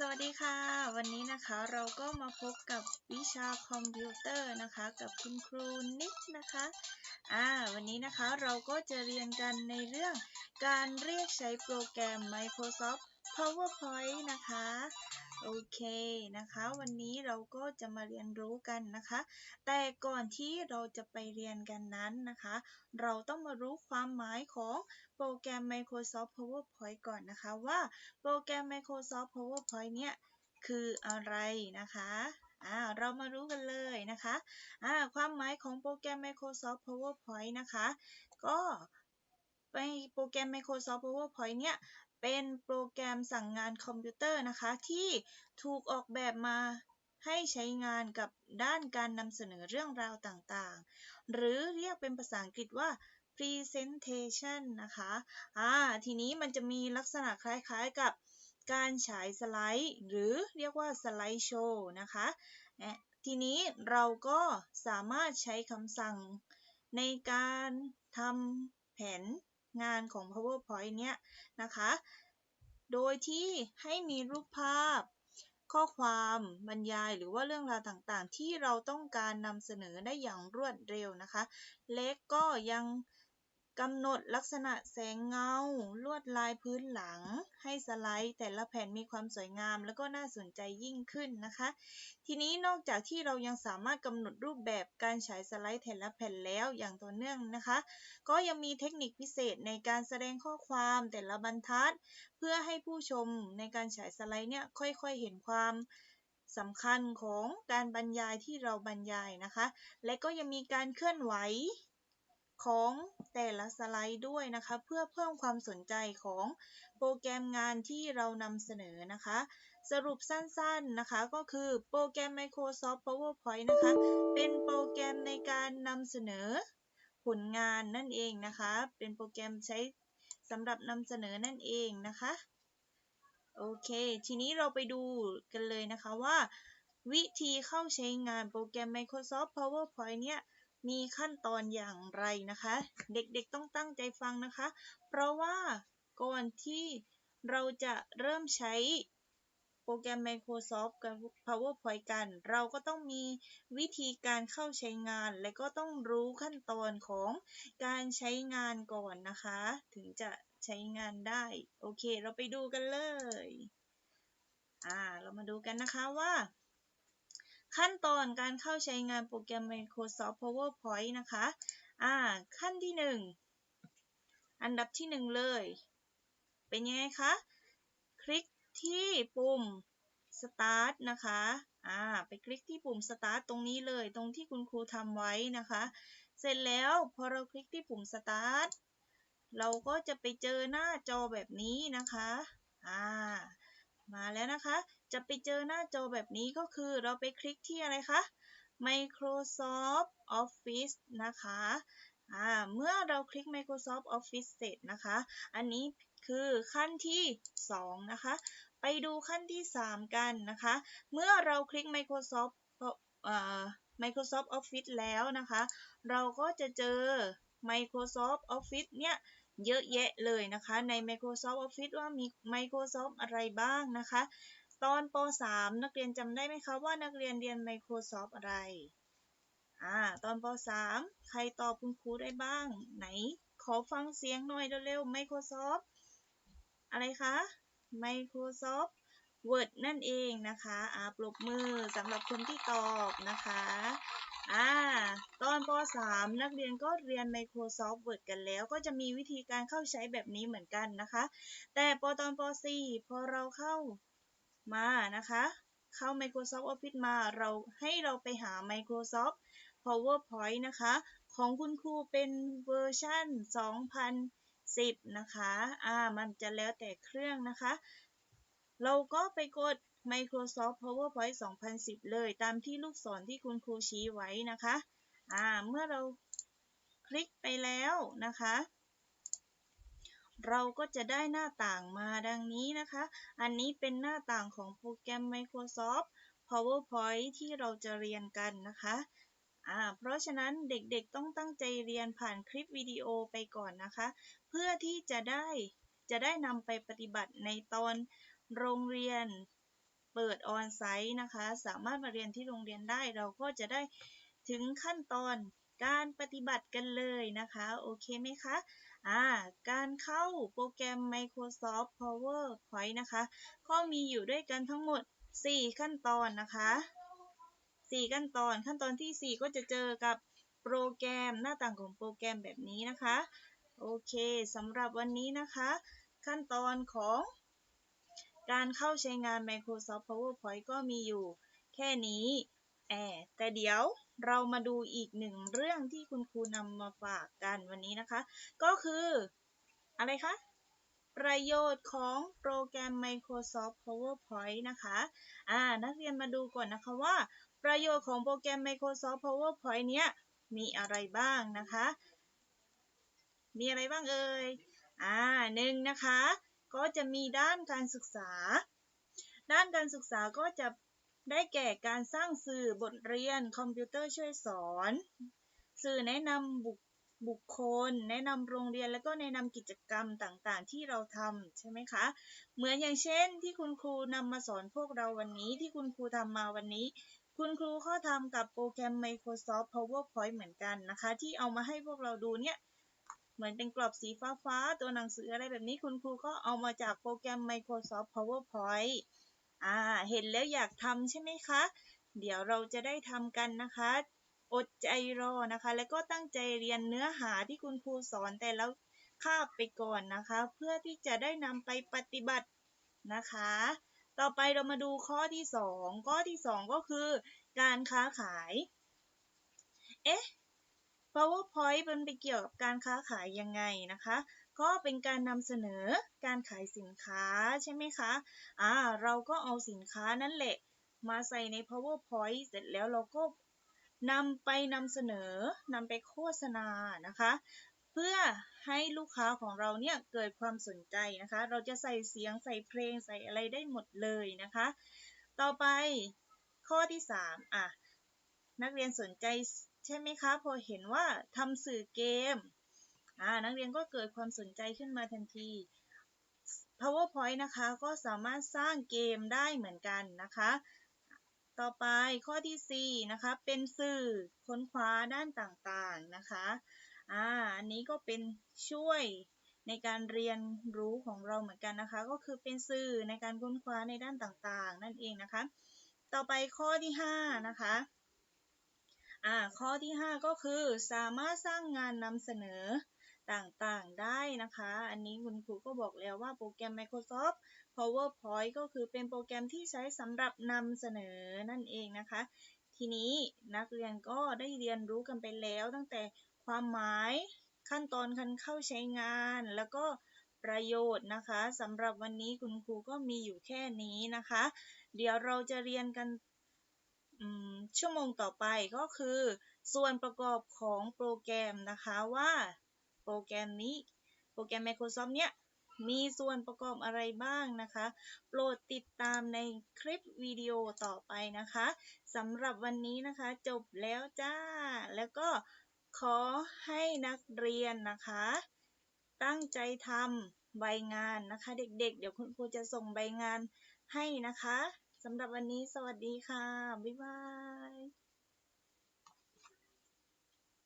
สวัสดีค่ะ วันนี้นะคะเราก็มาพบกับวิชาคอมพิวเตอร์นะคะ กับคุณครูนิกนะคะอ่าวันนี้นะคะเราก็จะเรียนกันในเรื่องการเรียกใช้โปรแกรม Microsoft PowerPoint นะคะ โอเคนะคะ วันนี้เราก็จะมาเรียนรู้กันนะคะ แต่ก่อนที่เราจะไปเรียนกันนั้นนะคะ เราต้องมารู้ความหมายของโปรแกรม Microsoft PowerPoint ก่อนนะคะว่าโปรแกรม Microsoft PowerPoint เนี่ยคืออะไรนะคะอ่าเรามารู้กันเลยนะคะอ่าความหมายของโปรแกรม Microsoft PowerPoint นะคะ ก็ไปโปรแกรม Microsoft PowerPoint เนี่ย เป็นโปรแกรมสั่งงานคอมพิวเตอร์นะคะ ที่ถูกออกแบบมาให้ใช้งานกับด้านการนำเสนอเรื่องราวต่างๆ หรือเรียกเป็นภาษาอังกฤษว่า presentation นะคะอ่าทีนี้มันจะมีลักษณะคล้ายๆกับการฉายสไลด์ หรือเรียกว่าสไลด์โชว์นะคะทีนี้เราก็สามารถใช้คำสั่งในการทำแผน งานของ PowerPoint เนี้ยนะคะ โดยที่ให้มีรูปภาพ ข้อความบรรยายหรือว่าเรื่องราวต่างๆ ที่เราต้องการนำเสนอได้อย่างรวดเร็วนะคะ เล็กก็ยัง กำหนดลักษณะแสงเงา ลวดลายพื้นหลัง ให้สไลด์ แต่ละแผ่นมีความสวยงาม แล้วก็น่าสนใจยิ่งขึ้นนะคะ ทีนี้นอกจากที่เรายังสามารถกำหนดรูปแบบการฉายสไลด์แต่ละแผ่นแล้วอย่างต่อเนื่องนะคะ ก็ยังมีเทคนิคพิเศษในการแสดงข้อความแต่ละบรรทัด เพื่อให้ผู้ชมในการฉายสไลด์เนี่ยค่อยๆเห็นความสำคัญของการบรรยายที่เราบรรยายนะคะ และก็ยังมีการเคลื่อนไหว ของแต่ละสไลด์ด้วยนะคะ เพื่อเพิ่มความสนใจของโปรแกรมงานที่เรานำเสนอนะคะ สรุปสั้นๆนะคะก็คือโปรแกรม Microsoft PowerPoint นะคะ เป็นโปรแกรมในการนำเสนอผลงานนั่นเองนะคะ เป็นโปรแกรมใช้สำหรับนำเสนอนั่นเองนะคะ โอเค ทีนี้เราไปดูกันเลยนะคะว่า วิธีเข้าใช้งานโปรแกรม Microsoft PowerPoint เนี่ย มีขั้นตอนอย่างไรนะคะ เด็กๆต้องตั้งใจฟังนะคะ เพราะว่าก่อนที่เราจะเริ่มใช้โปรแกรม Microsoft กับ PowerPoint กัน เราก็ต้องมีวิธีการเข้าใช้งาน และก็ต้องรู้ขั้นตอนของการใช้งานก่อนนะคะ ถึงจะใช้งานได้ โอเค เราไปดูกันเลย อ่า เรามาดูกันนะคะว่า ขั้นตอนการเข้าใช้งานโปรแกรม Microsoft PowerPoint นะคะ อ่า ขั้นที่ 1 อันดับที่ 1 เลย เป็นยังไงคะ คลิกที่ปุ่ม Start นะคะ อ่า ไปคลิกที่ปุ่ม Start ตรงนี้เลย ตรงที่คุณครูทำไว้นะคะ เสร็จแล้วพอเราคลิกที่ปุ่ม Start เราก็จะไปเจอหน้าจอแบบนี้นะคะ อ่า มาแล้วนะคะ จะไปเจอหน้าจอแบบนี้ก็คือเราไปคลิกที่อะไรคะ Microsoft Office นะคะเมื่อเราคลิก Microsoft Office เสร็จนะคะ อันนี้คือขั้นที่ 2 นะคะ ไปดูขั้นที่ 3 กันนะคะ เมื่อเราคลิก Microsoft Microsoft Office แล้วนะคะ เราก็จะเจอ Microsoft Office เนี่ยเยอะแยะเลยนะคะ ใน Microsoft Office ว่ามี Microsoft อะไรบ้างนะคะ ตอนป .3 นักเรียนจำได้ไหมคะว่านักเรียนเรียน Microsoft อะไร อ่า ตอนป .3 ใครตอบคุณครูได้บ้าง ไหน ขอฟังเสียงหน่อยเร็วๆ Microsoft อะไรคะ Microsoft Word นั่นเองนะคะ อ่า ปรบมือสำหรับคนที่ตอบนะคะ อ่า ตอนป .3 นักเรียนก็เรียน Microsoft Word กันแล้ว ก็จะมีวิธีการเข้าใช้แบบนี้เหมือนกันนะคะ แต่ปตอนป .4 พอเราเข้า มานะคะ เข้า Microsoft Office มาเราให้เราไปหา Microsoft PowerPoint นะคะ ของคุณครูเป็นเวอร์ชัน2010 นะคะ อ่า มันจะแล้วแต่เครื่องนะคะ เราก็ไปกด Microsoft PowerPoint 2010 เลย ตามที่ลูกศรที่คุณครูชี้ไว้นะคะ อ่า เมื่อเราคลิกไปแล้วนะคะ เราก็จะได้หน้าต่างมาดังนี้นะคะ อันนี้เป็นหน้าต่างของโปรแกรม Microsoft PowerPoint ที่เราจะเรียนกันนะคะ่าเพราะฉะนั้นเด็กๆต้องตั้งใจเรียนผ่านคลิปวิดีโอไปก่อนนะคะ เพื่อที่จะได้จะได้นำไปปฏิบัติในตอนโรงเรียนเปิดออนไซต์นะคะ สามารถมาเรียนที่โรงเรียนได้เราก็จะได้ถึงขั้นตอนการปฏิบัติกันเลยนะคะ โอเคไหมคะ อ่าการเข้าโปรแกรม Microsoft PowerPoint นะคะ ก็มีอยู่ด้วยกันทั้งหมด 4 ขั้นตอนนะคะ 4 ขั้นตอนขั้นตอนที่ 4 ก็จะเจอกับโปรแกรมหน้าต่างของโปรแกรมแบบนี้นะคะ โอเคสำหรับวันนี้นะคะ ขั้นตอนของการเข้าใช้งาน Microsoft PowerPoint ก็มีอยู่แค่นี้ แอบแต่เดี๋ยวเรามาดูอีกหนึ่งเรื่องที่คุณครูนำมาฝากกันวันนี้นะคะ ก็คืออะไรคะ ประโยชน์ของโปรแกรม Microsoft PowerPoint นะคะอ่านักเรียนมาดูก่อนนะคะว่า ประโยชน์ของโปรแกรม Microsoft PowerPoint เนี้ยมีอะไรบ้างนะคะ มีอะไรบ้างเอ่ยอ่าหนึ่งนะคะ ก็จะมีด้านการศึกษา ด้านการศึกษาก็จะ ได้แก่การสร้างสื่อบทเรียนคอมพิวเตอร์ช่วยสอน สื่อแนะนำบุคบุคคล แนะนำโรงเรียนแล้วก็แนะนำกิจกรรมต่างๆ ที่เราทำใช่ไหมคะ เหมือนอย่างเช่น ที่คุณครูนำมาสอนพวกเราวันนี้ที่คุณครูทำมาวันนี้ คุณครูก็ทำกับโปรแกรม Microsoft PowerPoint เหมือนกันนะคะ ที่เอามาให้พวกเราดูเนี่ยเหมือนเป็นกรอบสีฟ้าๆ ตัวหนังสืออะไรแบบนี้คุณครูก็เอามาจากโปรแกรม Microsoft PowerPoint อ่า เห็นแล้วอยากทำใช่ไหมคะ เดี๋ยวเราจะได้ทำกันนะคะ อดใจรอนะคะ แล้วก็ตั้งใจเรียนเนื้อหาที่คุณครูสอนแต่แล้วคาบไปก่อนนะคะ เพื่อที่จะได้นำไปปฏิบัตินะคะ ต่อไปเรามาดูข้อที่ 2 ข้อที่ 2 ก็คือ การค้าขาย เอ๊ะ PowerPoint มันไปเกี่ยวกับการค้าขายยังไงนะคะ ก็เป็นการนำเสนอการขายสินค้าใช่ไหมคะอ่าเราก็เอาสินค้านั่นแหละ มาใส่ใน PowerPoint เสร็จแล้วเราก็นำไปนำเสนอนำไปโฆษณานะคะ เพื่อให้ลูกค้าของเราเนี่ยเกิดความสนใจนะคะ เราจะใส่เสียงใส่เพลงใส่อะไรได้หมดเลยนะคะ ต่อไปข้อที่ 3 อะ นักเรียนสนใจใช่ไหมคะ พอเห็นว่าทำสื่อเกม นักเรียนก็เกิดความสนใจขึ้นมาทันที PowerPoint นะคะ ก็สามารถสร้างเกมได้เหมือนกันนะคะ ต่อไปข้อที่4นะคะ เป็นสื่อค้นคว้าด้านต่างๆนะคะ อ่า อันนี้ก็เป็นช่วยในการเรียนรู้ของเราเหมือนกันนะคะ ก็คือเป็นสื่อในการค้นคว้าในด้านต่างๆ นั่นเองนะคะ ต่อไปข้อที่ 5 นะคะ อ่า ข้อที่ 5 ก็คือสามารถสร้างงานนำเสนอ ต่างๆได้นะคะ อันนี้คุณครูก็บอกแล้วว่าโปรแกรม Microsoft PowerPoint ก็คือเป็นโปรแกรมที่ใช้สำหรับนำเสนอนั่นเองนะคะ ทีนี้นักเรียนก็ได้เรียนรู้กันไปแล้วตั้งแต่ความหมายขั้นตอนการเข้าใช้งาน แล้วก็ประโยชน์นะคะสำหรับวันนี้คุณครูก็มีอยู่แค่นี้นะคะ เดี๋ยวเราจะเรียนกันชั่วโมงต่อไปก็คือ ส่วนประกอบของโปรแกรมนะคะว่า โปรแกรมนี้ โปรแกรม Microsoft เนี้ยมีส่วนประกอบอะไรบ้างนะคะ โปรดติดตามในคลิปวิดีโอต่อไปนะคะสำหรับวันนี้นะคะจบแล้วจ้า แล้วก็ขอให้นักเรียนนะคะ ตั้งใจทำใบงานนะคะ เด็กๆเดี๋ยวคุณครูจะส่งใบงานให้นะคะสำหรับวันนี้สวัสดีค่ะ บ๊ายบาย